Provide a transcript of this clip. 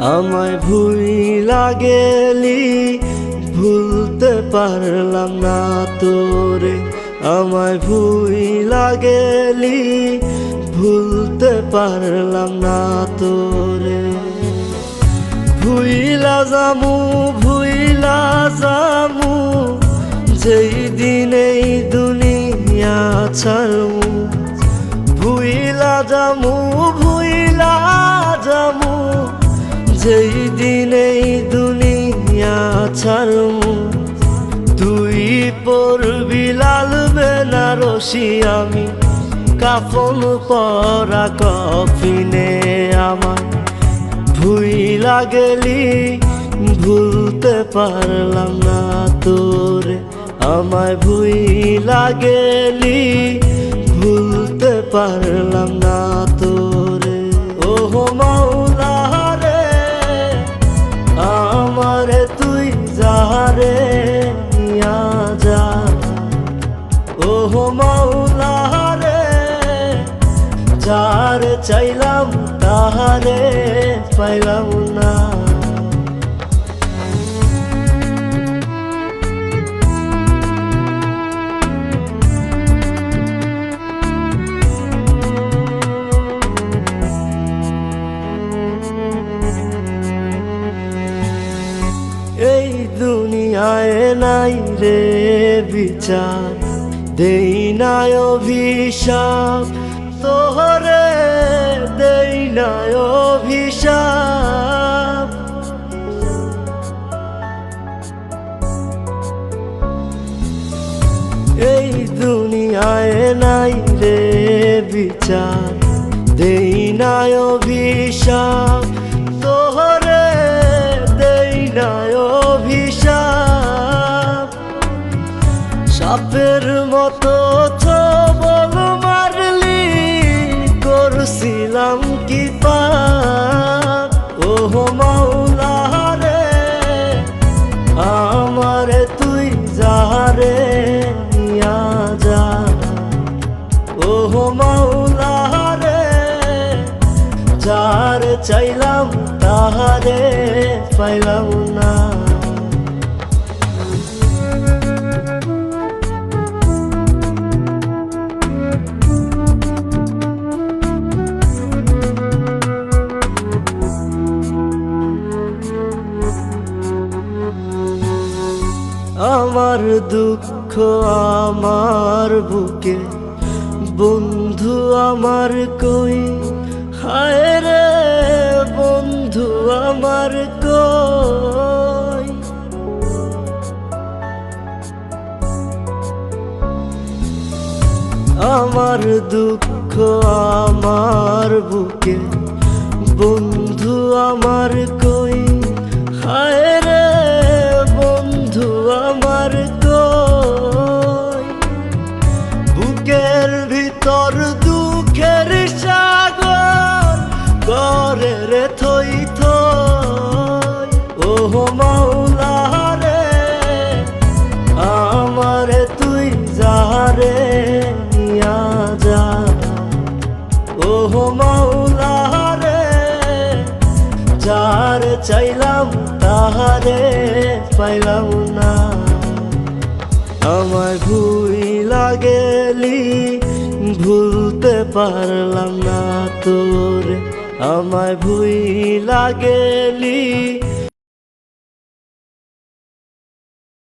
আমায় ভুই লাগেলি, ভুলতে পারলাম না তোরে। আমায় ভুই লাগেলি, ভুলতে পারলাম না তোরে। ভুইলা জামু ভুইলা জামু, যেই দিন এই দুনিয়া ভুইলা জামু ভুইলা জামু যেই দিন দুনিয়া ছাড়মু তুই পড়বি লাল বেনারসি, আমি কাফন পরা কফিনে আমার ভুই লাগলি, ভুলতে পারলাম না তোরে। আমায় ভুই লাগলি, ভুলতে পারলাম না যার চাইলাম তাহারে পাইলাম না। এই দুনিয়ায় নাই রে বিচার দেই নাই অভিশাপ। তোহরে দেই নাই অভিশাপ। এই দুনিয়ায় নাই রে বিচার, দেই নাই অভিশাপ। তোহরে দেই নাই অভিশাপ। সাপের মতো ছবল করছিলাম কি ওহ মাওলা আমারে তুই যারে নিয়া যা। ওহ মাওলা যার চাইলাম তাহারে পাইলাম না। আমার দুঃখ আমার বুকে। বন্ধু আমার কই? হায় রে, বন্ধু আমার কই? আমার দুঃখ আমার বুকে। বন্ধু আমার কই? হায় ভিতর দুঃখের সাগর করে রে থই থই। ওহ মাওলা রে, আমারে তুই যা। ওহ মাওলা রে, যার চাইলাম তাহারে পাইলাম না। আমায় ভুই লাগেলি ভুলতে পারলাম না তোরে। আমায় ভুই লাগেলি